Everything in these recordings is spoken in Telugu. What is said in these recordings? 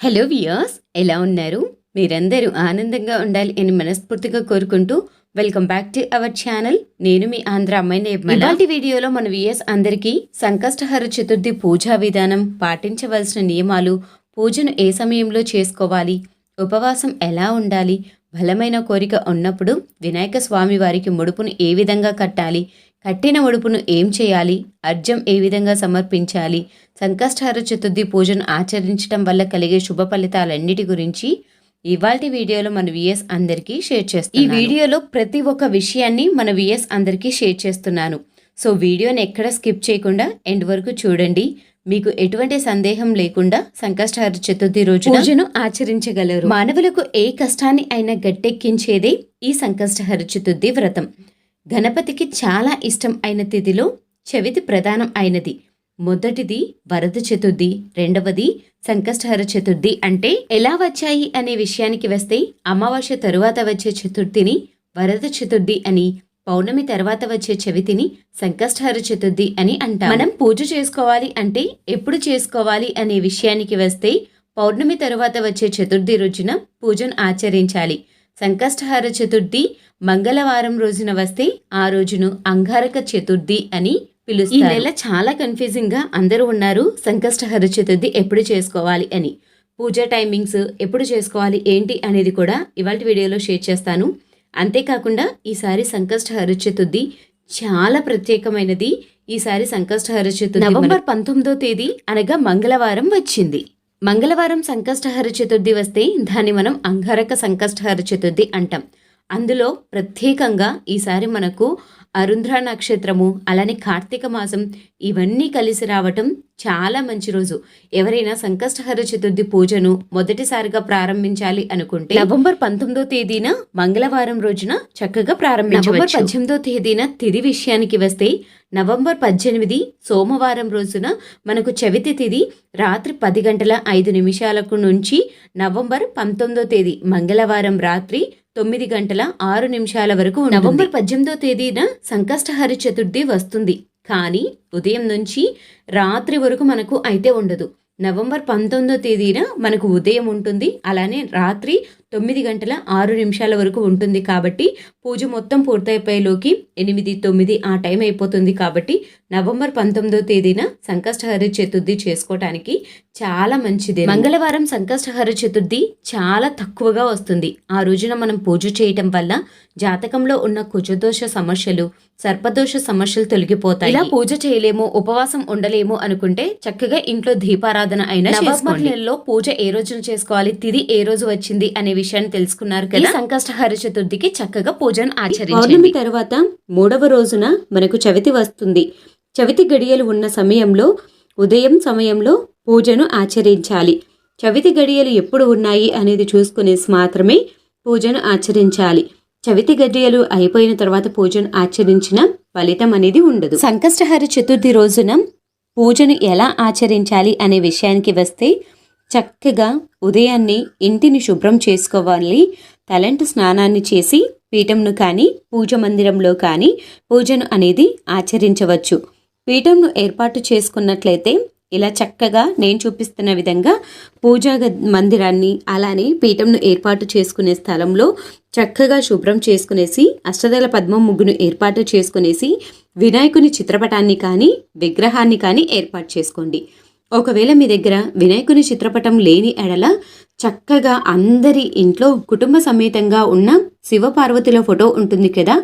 హలో వియర్స్ ఎలా ఉన్నారు? మీరందరూ ఆనందంగా ఉండాలి అని మనస్ఫూర్తిగా కోరుకుంటూ welcome back to our channel నేను మీ ఆంధ్ర అమ్మాయి ఇలాంటి వీడియోలో మన వియర్స్ అందరికీ సంకష్టహర చతుర్థి పూజా విధానం పాటించవలసిన నియమాలు పూజను ఏ సమయంలో చేసుకోవాలి ఉపవాసం ఎలా ఉండాలి బలమైన కోరిక ఉన్నప్పుడు వినాయక స్వామి వారికి ముడుపును ఏ విధంగా కట్టాలి కట్టిన ముడుపును ఏం చేయాలి? అర్జం ఏ విధంగా సమర్పించాలి? సంకష్టహార చతుర్థి పూజను ఆచరించడం వల్ల కలిగే శుభ ఫలితాలన్నిటి గురించి ఇవాల్టి వీడియోలో మన విఎస్ అందరికీ షేర్ చేస్తాను ఈ వీడియోలో ప్రతి ఒక్క విషయాన్ని మన విఎస్ అందరికీ షేర్ చేస్తున్నాను. సో వీడియోని ఎక్కడ స్కిప్ చేయకుండా ఎండ్ వరకు చూడండి. మీకు ఎటువంటి సందేహం లేకుండా సంకష్టహార చతుర్థి రోజు పూజను ఆచరించగలరు. మానవులకు ఏ కష్టాన్ని అయినా గట్టెక్కించేదే ఈ సంకష్టహర చతుర్థి వ్రతం. గణపతికి చాలా ఇష్టం అయిన తిథిలో చవితి ప్రధానం అయినది. మొదటిది వరద చతుర్థి రెండవది సంకష్టహర చతుర్థి అంటే ఎలా వచ్చాయి అనే విషయానికి వస్తే అమావాస్య తరువాత వచ్చే చతుర్థిని వరద చతుర్థి అని పౌర్ణమి తర్వాత వచ్చే చవితిని సంకష్టహర చతుర్థి అని అంటాం. మనం పూజ చేసుకోవాలి అంటే ఎప్పుడు చేసుకోవాలి అనే విషయానికి వస్తే పౌర్ణమి తరువాత వచ్చే చతుర్థి రోజున పూజను ఆచరించాలి. సంకష్టహార చతుర్థి మంగళవారం రోజున వస్తే ఆ రోజును అంగారక చతుర్థి అని పిలుస్తారు. ఈ నెల చాలా కన్ఫ్యూజింగ్గా అందరూ ఉన్నారు. సంకష్టహర చతుర్థి ఎప్పుడు చేసుకోవాలి అని. పూజ టైమింగ్స్ ఎప్పుడు చేసుకోవాలి ఏంటి అనేది కూడా ఇవాళ వీడియోలో షేర్ చేస్తాను. అంతేకాకుండా ఈసారి సంకష్టహర చతుర్థి చాలా ప్రత్యేకమైనది. ఈసారి సంకష్టహర చతుర్థి నవంబర్ పంతొమ్మిదో తేదీ అనగా మంగళవారం వచ్చింది. మంగళవారం సంకష్టహర చతుర్థి వస్తే దాన్ని మనం అంగారక సంకష్టహర చతుర్థి అంటాం. అందులో ప్రత్యేకంగా ఈసారి మనకు అరుంధ్ర నక్షత్రము అలానే కార్తీక మాసం ఇవన్నీ కలిసి రావటం చాలా మంచి రోజు. ఎవరైనా సంకష్టహర చతుర్థి పూజను మొదటిసారిగా ప్రారంభించాలి అనుకుంటే నవంబర్ పంతొమ్మిదో తేదీన మంగళవారం రోజున చక్కగా ప్రారంభించవచ్చు. నవంబర్ పద్దెనిమిదో తేదీన తిది విషయానికి వస్తే నవంబర్ పద్దెనిమిది సోమవారం రోజున మనకు చవితి తిది రాత్రి పది గంటల ఐదు నిమిషాలకు నుంచి నవంబర్ పంతొమ్మిదో తేదీ మంగళవారం రాత్రి తొమ్మిది గంటల ఆరు నిమిషాల వరకు నవంబర్ పద్దెనిమిదో తేదీన సంకష్టహరి చతుర్థి వస్తుంది. కానీ ఉదయం నుంచి రాత్రి వరకు మనకు అయితే ఉండదు. నవంబర్ పంతొమ్మిదో తేదీన మనకు ఉదయం ఉంటుంది. అలానే రాత్రి తొమ్మిది గంటల ఆరు నిమిషాల వరకు ఉంటుంది కాబట్టి పూజ మొత్తం పూర్తయిపోయేలోకి ఎనిమిది తొమ్మిది ఆ టైం అయిపోతుంది కాబట్టి నవంబర్ పంతొమ్మిదో తేదీన సంకష్టహర చతుర్థి చేసుకోవటానికి చాలా మంచిది. మంగళవారం సంకష్టహర చతుర్థి చాలా తక్కువగా వస్తుంది. ఆ రోజున మనం పూజ చేయటం వల్ల జాతకంలో ఉన్న కుజదోష సమస్యలు సర్పదోష సమస్యలు తొలగిపోతాయి. ఇలా పూజ చేయలేము ఉపవాసం ఉండలేము అనుకుంటే చక్కగా ఇంట్లో దీపారాధన అయినా నవంబర్ నెలలో పూజ ఏ రోజున చేసుకోవాలి తిది ఏ రోజు వచ్చింది అనే విషయాన్ని తెలుసుకున్నారు కదా? సంకష్టహర చతుర్థికి చక్కగా పూజను ఆచరించండి. తర్వాత మూడవ రోజున మనకు చవితి వస్తుంది. చవితి గడియలు ఉన్న సమయంలో ఉదయం సమయంలో పూజను ఆచరించాలి. చవితి గడియలు ఎప్పుడు ఉన్నాయి అనేది చూసుకునేసి మాత్రమే పూజను ఆచరించాలి. చవితి గడియలు అయిపోయిన తర్వాత పూజను ఆచరించిన ఫలితం అనేది ఉండదు. సంకష్టహర చతుర్థి రోజున పూజను ఎలా ఆచరించాలి అనే విషయానికి వస్తే చక్కగా ఉదయాన్నే ఇంటిని శుభ్రం చేసుకోవాలి. తలంటు స్నానాన్ని చేసి పీఠంను కానీ పూజ మందిరంలో కానీ పూజను అనేది ఆచరించవచ్చు. పీఠంను ఏర్పాటు చేసుకున్నట్లయితే ఇలా చక్కగా నేను చూపిస్తున్న విధంగా పూజా మందిరాన్ని అలానే పీఠంను ఏర్పాటు చేసుకునే స్థలంలో చక్కగా శుభ్రం చేసుకునేసి అష్టదళ పద్మం ముగ్గును ఏర్పాటు చేసుకునేసి వినాయకుని చిత్రపటాన్ని కానీ విగ్రహాన్ని కానీ ఏర్పాటు చేసుకోండి. ఒకవేళ మీ దగ్గర వినాయకుని చిత్రపటం లేని ఎడల చక్కగా అందరి ఇంట్లో కుటుంబ సమేతంగా ఉన్న శివపార్వతుల ఫోటో ఉంటుంది కదా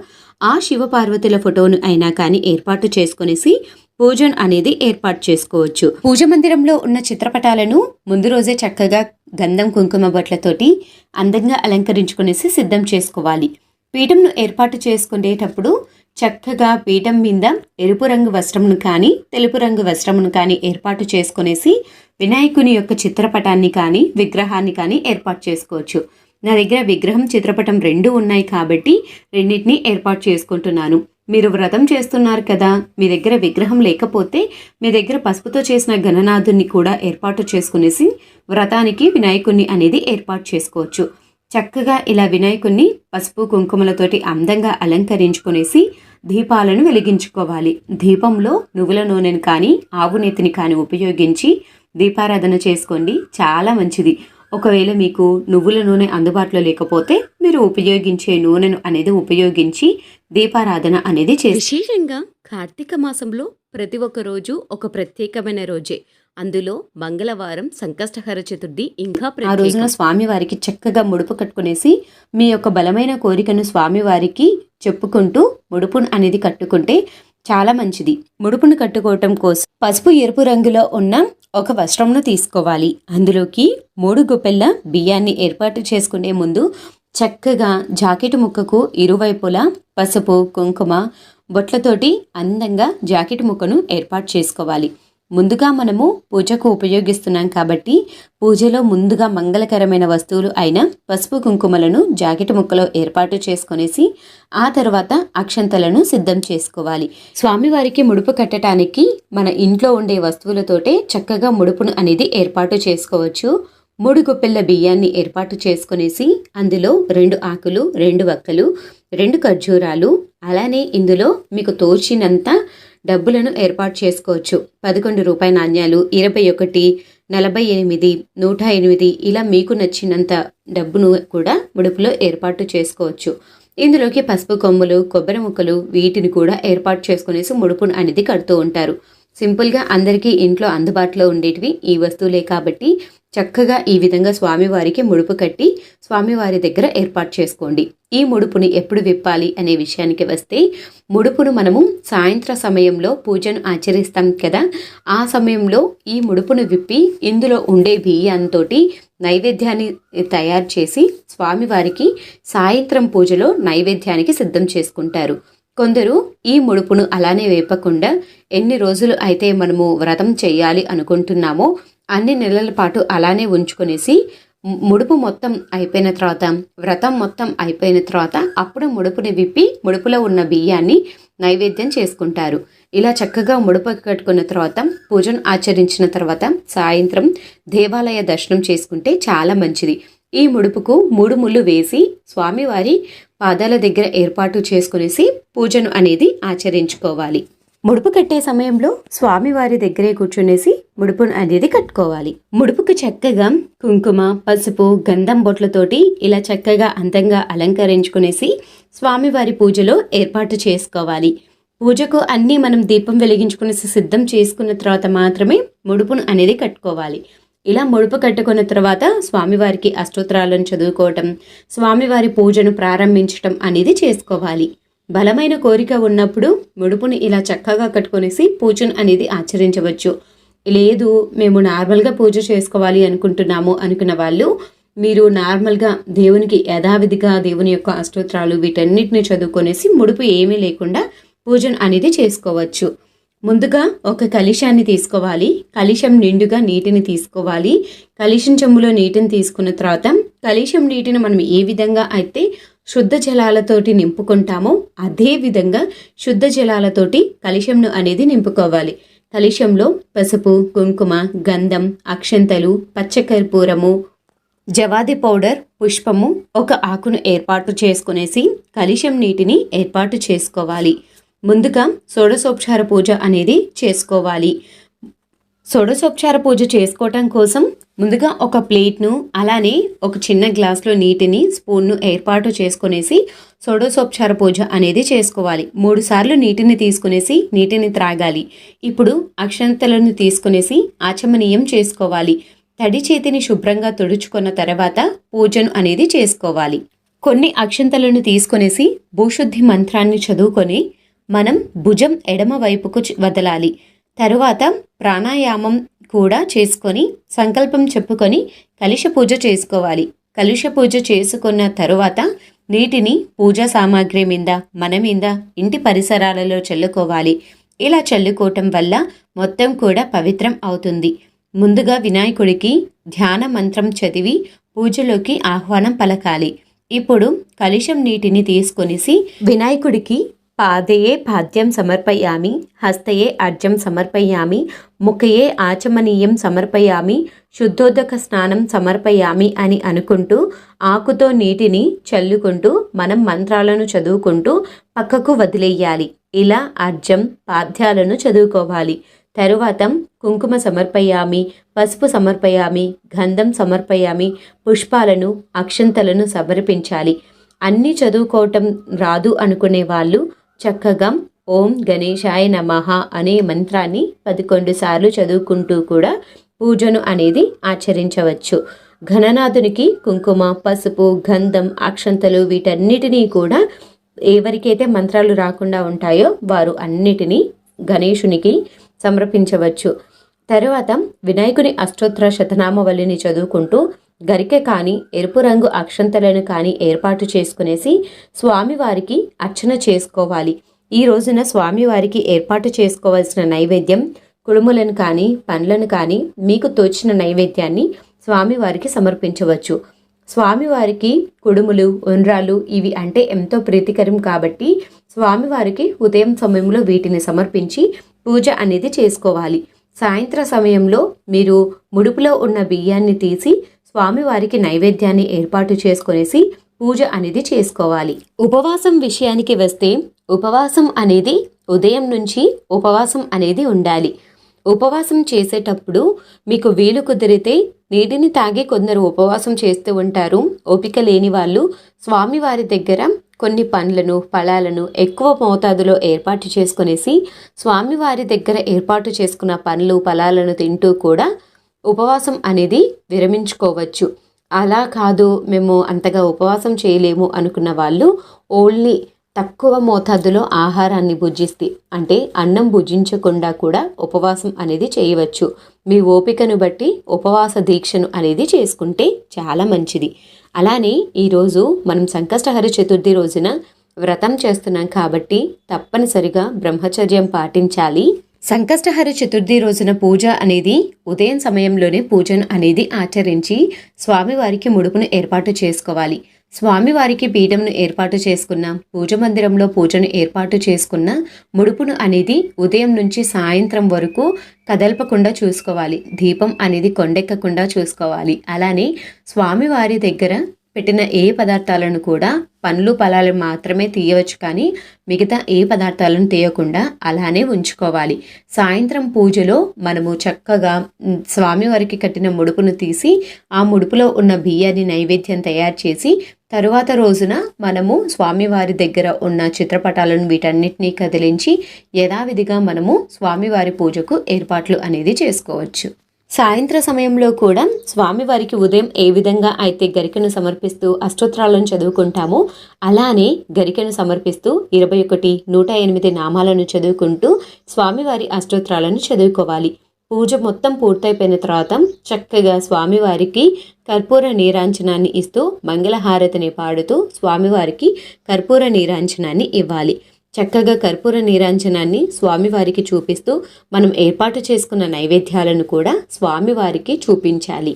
ఆ శివపార్వతుల ఫోటోను అయినా కానీ ఏర్పాటు చేసుకునేసి పూజన్ అనేది ఏర్పాటు చేసుకోవచ్చు. పూజ మందిరంలో ఉన్న చిత్రపటాలను ముందు రోజే చక్కగా గంధం కుంకుమ బొట్లతోటి అందంగా అలంకరించుకునేసి సిద్ధం చేసుకోవాలి. పీఠంను ఏర్పాటు చేసుకునేటప్పుడు చక్కగా పీఠం మీద ఎరుపు రంగు వస్త్రమును కానీ తెలుపు రంగు వస్త్రమును కానీ ఏర్పాటు చేసుకునేసి వినాయకుని యొక్క చిత్రపటాన్ని కానీ విగ్రహాన్ని కానీ ఏర్పాటు చేసుకోవచ్చు. నా దగ్గర విగ్రహం చిత్రపటం రెండు ఉన్నాయి కాబట్టి రెండింటినీ ఏర్పాటు చేసుకుంటున్నాను. మీరు వ్రతం చేస్తున్నారు కదా మీ దగ్గర విగ్రహం లేకపోతే మీ దగ్గర పసుపుతో చేసిన గణనాథుని కూడా ఏర్పాటు చేసుకునేసి వ్రతానికి వినాయకుణ్ణి అనేది ఏర్పాటు చేసుకోవచ్చు. చక్కగా ఇలా వినాయకుణ్ణి పసుపు కుంకుమలతోటి అందంగా అలంకరించుకునేసి దీపాలను వెలిగించుకోవాలి. దీపంలో నువ్వుల నూనెను కానీ ఆవు నెత్తిని కానీ ఉపయోగించి దీపారాధన చేసుకోండి. చాలా మంచిది. ఒకవేళ మీకు నువ్వుల నూనె అందుబాటులో లేకపోతే మీరు ఉపయోగించే నూనెను అనేది ఉపయోగించి దీపారాధన అనేది చేసి విశేషంగా కార్తీక మాసంలో ప్రతి ఒక్క రోజు ఒక ప్రత్యేకమైన రోజే. అందులో మంగళవారం సంకష్టహర చతుర్థి ఇంకా ఆ రోజున స్వామివారికి చక్కగా ముడుపు కట్టుకునేసి మీ యొక్క బలమైన కోరికను స్వామివారికి చెప్పుకుంటూ ముడుపును అనేది కట్టుకుంటే చాలా మంచిది. ముడుపును కట్టుకోవటం కోసం పసుపు ఎరుపు రంగులో ఉన్న ఒక వస్త్రంను తీసుకోవాలి. అందులోకి మూడు గుప్పెళ్ళ బియ్యాన్ని ఏర్పాటు చేసుకునే ముందు చక్కగా జాకెట్ ముక్కకు ఇరువైపులా పసుపు కుంకుమ బొట్లతోటి అందంగా జాకెట్ ముక్కను ఏర్పాటు చేసుకోవాలి. ముందుగా మనము పూజకు ఉపయోగిస్తున్నాం కాబట్టి పూజలో ముందుగా మంగళకరమైన వస్తువులు అయిన పసుపు కుంకుమలను జాకెట్ ముక్కలో ఏర్పాటు చేసుకునేసి ఆ తర్వాత అక్షంతలను సిద్ధం చేసుకోవాలి. స్వామివారికి ముడుపు కట్టడానికి మన ఇంట్లో ఉండే వస్తువులతోటే చక్కగా ముడుపును అనేది ఏర్పాటు చేసుకోవచ్చు. మూడు గుప్పెళ్ళ బియ్యాన్ని ఏర్పాటు చేసుకునేసి అందులో రెండు ఆకులు రెండు వక్కలు రెండు ఖర్జూరాలు అలానే ఇందులో మీకు తోచినంత డబ్బులను ఏర్పాటు చేసుకోవచ్చు. పదకొండు రూపాయి నాణ్యాలు ఇరవై ఒకటి నలభై ఎనిమిది నూట ఎనిమిది ఇలా మీకు నచ్చినంత డబ్బును కూడా ముడుపులో ఏర్పాటు చేసుకోవచ్చు. ఇందులోకి పసుపు కొమ్ములు కొబ్బరి ముక్కలు వీటిని కూడా ఏర్పాటు చేసుకునేసి ముడుపును అనేది కడుతూ ఉంటారు. సింపుల్గా అందరికీ ఇంట్లో అందుబాటులో ఉండేటివి ఈ వస్తువులే కాబట్టి చక్కగా ఈ విధంగా స్వామివారికి ముడుపు కట్టి స్వామివారి దగ్గర ఏర్పాటు చేసుకోండి. ఈ ముడుపుని ఎప్పుడు విప్పాలి అనే విషయానికి వస్తే ముడుపును మనము సాయంత్ర సమయంలో పూజను ఆచరిస్తాం కదా ఆ సమయంలో ఈ ముడుపును విప్పి ఇందులో ఉండే బియ్యంతో నైవేద్యాన్ని తయారు చేసి స్వామివారికి సాయంత్రం పూజలో నైవేద్యానికి సిద్ధం చేసుకుంటారు. కొందరు ఈ ముడుపును అలానే వేపకుండా ఎన్ని రోజులు అయితే మనము వ్రతం చేయాలి అనుకుంటున్నామో అన్ని నెలల పాటు అలానే ఉంచుకునేసి ముడుపు మొత్తం అయిపోయిన తర్వాత వ్రతం మొత్తం అయిపోయిన తర్వాత అప్పుడు ముడుపుని విప్పి ముడుపులో ఉన్న బియ్యాన్ని నైవేద్యం చేసుకుంటారు. ఇలా చక్కగా ముడుపు కట్టుకున్న తర్వాత పూజను ఆచరించిన తర్వాత సాయంత్రం దేవాలయ దర్శనం చేసుకుంటే చాలా మంచిది. ఈ ముడుపుకు మూడు ముళ్ళు వేసి స్వామివారి పాదాల దగ్గర ఏర్పాటు చేసుకునేసి పూజను అనేది ఆచరించుకోవాలి. ముడుపు కట్టే సమయంలో స్వామివారి దగ్గరే కూర్చునేసి ముడుపును అనేది కట్టుకోవాలి. ముడుపుకు చక్కగా కుంకుమ పసుపు గంధం బొట్లతోటి ఇలా చక్కగా అందంగా అలంకరించుకునేసి స్వామివారి పూజలో ఏర్పాటు చేసుకోవాలి. పూజకు అన్నీ మనం దీపం వెలిగించుకునేసి సిద్ధం చేసుకున్న తర్వాత మాత్రమే ముడుపును అనేది కట్టుకోవాలి. ఇలా ముడుపు కట్టుకున్న తర్వాత స్వామివారికి అష్టోత్తరాలను చదువుకోవటం స్వామివారి పూజను ప్రారంభించటం అనేది చేసుకోవాలి. బలమైన కోరిక ఉన్నప్పుడు ముడుపుని ఇలా చక్కగా కట్టుకొనేసి పూజను అనేది ఆచరించవచ్చు. లేదు మేము నార్మల్గా పూజ చేసుకోవాలి అనుకుంటున్నాము అనుకున్న వాళ్ళు మీరు నార్మల్గా దేవునికి యథావిధిగా దేవుని యొక్క అష్టోత్రాలు వీటన్నిటిని చదువుకొనేసి ముడుపు ఏమీ లేకుండా పూజను అనేది చేసుకోవచ్చు. ముందుగా ఒక కలిశాన్ని తీసుకోవాలి. కలిశం నిండుగా నీటిని తీసుకోవాలి. కలిశం చెంబులో నీటిని తీసుకున్న తర్వాత కలిశం నీటిని మనం ఏ విధంగా అయితే శుద్ధ జలాలతోటి నింపుకుంటామో అదేవిధంగా శుద్ధ జలాలతోటి కలిశంను అనేది నింపుకోవాలి. కలిశంలో పసుపు కుంకుమ గంధం అక్షంతలు పచ్చకర్పూరము జవాది పౌడర్ పుష్పము ఒక ఆకును ఏర్పాటు చేసుకునేసి కలిశం నీటిని ఏర్పాటు చేసుకోవాలి. ముందుగా షోడశోపచార పూజ అనేది చేసుకోవాలి. షోడశోపచార పూజ చేసుకోవటం కోసం ముందుగా ఒక ప్లేట్ను అలానే ఒక చిన్న గ్లాస్లో నీటిని స్పూన్ను ఏర్పాటు చేసుకునేసి సోడోసోపచార పూజ అనేది చేసుకోవాలి. మూడు సార్లు నీటిని తీసుకునేసి నీటిని త్రాగాలి. ఇప్పుడు అక్షంతలను తీసుకునేసి ఆచమనీయం చేసుకోవాలి. తడి చేతిని శుభ్రంగా తుడుచుకున్న తర్వాత పూజను అనేది చేసుకోవాలి. కొన్ని అక్షంతలను తీసుకునేసి భూశుద్ధి మంత్రాన్ని చదువుకొని మనం భుజం ఎడమ వైపుకు వదలాలి. తరువాత ప్రాణాయామం కూడా చేసుకొని సంకల్పం చెప్పుకొని కలుష పూజ చేసుకోవాలి. కలుష పూజ చేసుకున్న తరువాత నీటిని పూజా సామాగ్రి మీద మన మీద ఇంటి పరిసరాలలో చల్లుకోవాలి. ఇలా చల్లుకోవటం వల్ల మొత్తం కూడా పవిత్రం అవుతుంది. ముందుగా వినాయకుడికి ధ్యాన మంత్రం చదివి పూజలోకి ఆహ్వానం పలకాలి. ఇప్పుడు కలుషం నీటిని తీసుకొనిసి వినాయకుడికి పాదయే పాద్యం సమర్పయామి హస్తయే అర్జం సమర్పయామి ముఖయే ఆచమనీయం సమర్పయామి శుద్ధోదక స్నానం సమర్పయామి అని అనుకుంటూ ఆకుతో నీటిని చల్లుకుంటూ మనం మంత్రాలను చదువుకుంటూ పక్కకు వదిలేయాలి. ఇలా అర్జం పాద్యాలను చదువుకోవాలి. తరువాత కుంకుమ సమర్పయామి పసుపు సమర్పయామి గంధం సమర్పయామి పుష్పాలను అక్షంతలను సమర్పించాలి. అన్నీ చదువుకోవటం రాదు అనుకునే వాళ్ళు చక్కగా ఓం గణేశాయ నమః అనే మంత్రాన్ని పదకొండు సార్లు చదువుకుంటూ కూడా పూజను అనేది ఆచరించవచ్చు. ఘననాథునికి కుంకుమ పసుపు గంధం అక్షంతలు వీటన్నిటినీ కూడా ఎవరికైతే మంత్రాలు రాకుండా ఉంటాయో వారు అన్నిటినీ గణేశునికి సమర్పించవచ్చు. తరువాత వినాయకుని అష్టోత్తర శతనామవల్లిని చదువుకుంటూ గరికె కానీ ఎరుపు రంగు అక్షంతలను కానీ ఏర్పాటు చేసుకునేసి స్వామివారికి అర్చన చేసుకోవాలి. ఈ రోజున స్వామివారికి ఏర్పాటు చేసుకోవాల్సిన నైవేద్యం కుడుములను కానీ పండ్లను కానీ మీకు తోచిన నైవేద్యాన్ని స్వామివారికి సమర్పించవచ్చు. స్వామివారికి కుడుములు ఉండ్రాలు ఇవి అంటే ఎంతో ప్రీతికరం కాబట్టి స్వామివారికి ఉదయం సమయంలో వీటిని సమర్పించి పూజ అనేది చేసుకోవాలి. సాయంత్ర సమయంలో మీరు ముడుపులో ఉన్న బియ్యాన్ని తీసి స్వామివారికి నైవేద్యాన్ని ఏర్పాటు చేసుకునేసి పూజ అనేది చేసుకోవాలి. ఉపవాసం విషయానికి వస్తే ఉపవాసం అనేది ఉదయం నుంచి ఉపవాసం అనేది ఉండాలి. ఉపవాసం చేసేటప్పుడు మీకు వీలు కుదిరితే నీటిని తాగి కొందరు ఉపవాసం చేస్తూ ఉంటారు. ఓపిక లేని వాళ్ళు స్వామివారి దగ్గర కొన్ని పండ్లను ఫలాలను ఎక్కువ మోతాదులో ఏర్పాటు చేసుకునేసి స్వామివారి దగ్గర ఏర్పాటు చేసుకున్న పండ్లు ఫలాలను తింటూ కూడా ఉపవాసం అనేది విరమించుకోవచ్చు. అలా కాదు మేము అంతగా ఉపవాసం చేయలేము అనుకున్న వాళ్ళు ఓన్లీ తక్కువ మోతాదులో ఆహారాన్ని భుజిస్తే అంటే అన్నం భుజించకుండా కూడా ఉపవాసం అనేది చేయవచ్చు. మీ ఓపికను బట్టి ఉపవాస దీక్షను అనేది చేసుకుంటే చాలా మంచిది. అలానే ఈరోజు మనం సంకష్టహర చతుర్థి రోజున వ్రతం చేస్తున్నాం కాబట్టి తప్పనిసరిగా బ్రహ్మచర్యం పాటించాలి. సంకష్టహర చతుర్థి రోజున పూజ అనేది ఉదయం సమయంలోనే పూజను అనేది ఆచరించి స్వామివారికి ముడుపును ఏర్పాటు చేసుకోవాలి. స్వామివారికి పీఠంను ఏర్పాటు చేసుకున్న పూజ మందిరంలో పూజను ఏర్పాటు చేసుకున్న ముడుపును అనేది ఉదయం నుంచి సాయంత్రం వరకు కదల్పకుండా చూసుకోవాలి. దీపం అనేది కొండెక్కకుండా చూసుకోవాలి. అలానే స్వామివారి దగ్గర పెట్టిన ఏ పదార్థాలను కూడా పండ్లు ఫలాలు మాత్రమే తీయవచ్చు కానీ మిగతా ఏ పదార్థాలను తీయకుండా అలానే ఉంచుకోవాలి. సాయంత్రం పూజలో మనము చక్కగా స్వామివారికి కట్టిన ముడుపును తీసి ఆ ముడుపులో ఉన్న బియ్యాన్ని నైవేద్యం తయారు చేసి తరువాత రోజున మనము స్వామివారి దగ్గర ఉన్న చిత్రపటాలను వీటన్నిటినీ కదిలించి యథావిధిగా మనము స్వామివారి పూజకు ఏర్పాట్లు అనేది చేసుకోవచ్చు. సాయంత్ర సమయంలో కూడా స్వామివారికి ఉదయం ఏ విధంగా అయితే గరికను సమర్పిస్తూ అష్టోత్తరాలను చదువుకుంటామో అలానే గరికను సమర్పిస్తూ ఇరవై ఒకటి నూట ఎనిమిది నామాలను చదువుకుంటూ స్వామివారి అష్టోత్తరాలను చదువుకోవాలి. పూజ మొత్తం పూర్తయిపోయిన తర్వాత చక్కగా స్వామివారికి కర్పూర నీరాంచనాన్ని ఇస్తూ మంగళహారతిని పాడుతూ స్వామివారికి కర్పూర నీరాంచనాన్ని ఇవ్వాలి. చక్కగా కర్పూర నీరాంజనాన్ని స్వామివారికి చూపిస్తూ మనం ఏర్పాటు చేసుకున్న నైవేద్యాలను కూడా స్వామివారికి చూపించాలి.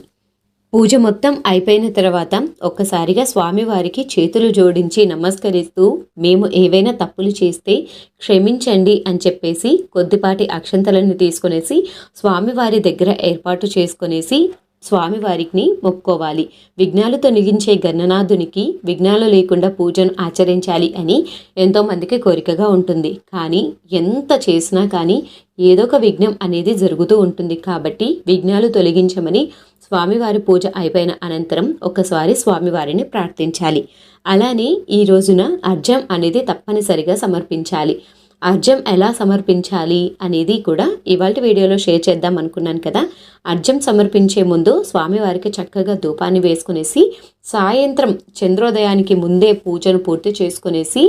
పూజ మొత్తం అయిపోయిన తర్వాత ఒక్కసారిగా స్వామివారికి చేతులు జోడించి నమస్కరిస్తూ మేము ఏవైనా తప్పులు చేస్తే క్షమించండి అని చెప్పేసి కొద్దిపాటి అక్షంతలను తీసుకునేసి స్వామివారి దగ్గర ఏర్పాటు చేసుకునేసి స్వామివారికి మొక్కోవాలి. విఘ్నాలు తొలగించే గణనాథునికి విఘ్నాలు లేకుండా పూజను ఆచరించాలి అని ఎంతోమందికి కోరికగా ఉంటుంది. కానీ ఎంత చేసినా కానీ ఏదో ఒక విఘ్నం అనేది జరుగుతూ ఉంటుంది. కాబట్టి విఘ్నాలు తొలగించమని స్వామివారి పూజ అయిపోయిన అనంతరం ఒకసారి స్వామివారిని ప్రార్థించాలి. అలానే ఈ రోజున అర్జం అనేది తప్పనిసరిగా సమర్పించాలి. అర్జం ఎలా సమర్పించాలి అనేది కూడా ఇవాళ వీడియోలో షేర్ చేద్దాం అనుకున్నాను కదా. అర్జం సమర్పించే ముందు స్వామివారికి చక్కగా ధూపాన్ని వేసుకునేసి సాయంత్రం చంద్రోదయానికి ముందే పూజను పూర్తి చేసుకునేసి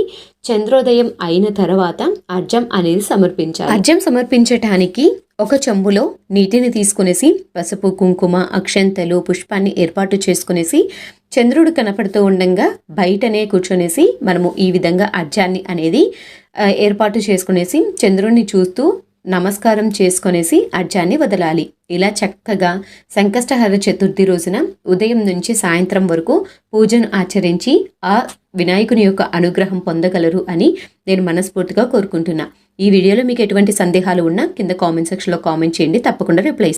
చంద్రోదయం అయిన తర్వాత అర్జం అనేది సమర్పించాలి. అర్జం సమర్పించటానికి ఒక చెంబులో నీటిని తీసుకునేసి పసుపు కుంకుమ అక్షంతలు పుష్పాన్ని ఏర్పాటు చేసుకునేసి చంద్రుడు కనపడుతూ ఉండంగా బయటనే కూర్చొనేసి మనము ఈ విధంగా అర్జాన్ని అనేది ఏర్పాటు చేసుకునేసి చంద్రుణ్ణి చూస్తూ నమస్కారం చేసుకునేసి అర్జాన్ని వదలాలి. ఇలా చక్కగా సంకష్టహర చతుర్థి రోజున ఉదయం నుంచి సాయంత్రం వరకు పూజను ఆచరించి ఆ వినాయకుని యొక్క అనుగ్రహం పొందగలరు అని నేను మనస్ఫూర్తిగా కోరుకుంటున్నా. ఈ వీడియోలో మీకు ఎటువంటి సందేహాలు ఉన్నా కింద కామెంట్ సెక్షన్లో కామెంట్ చేయండి. తప్పకుండా రిప్లై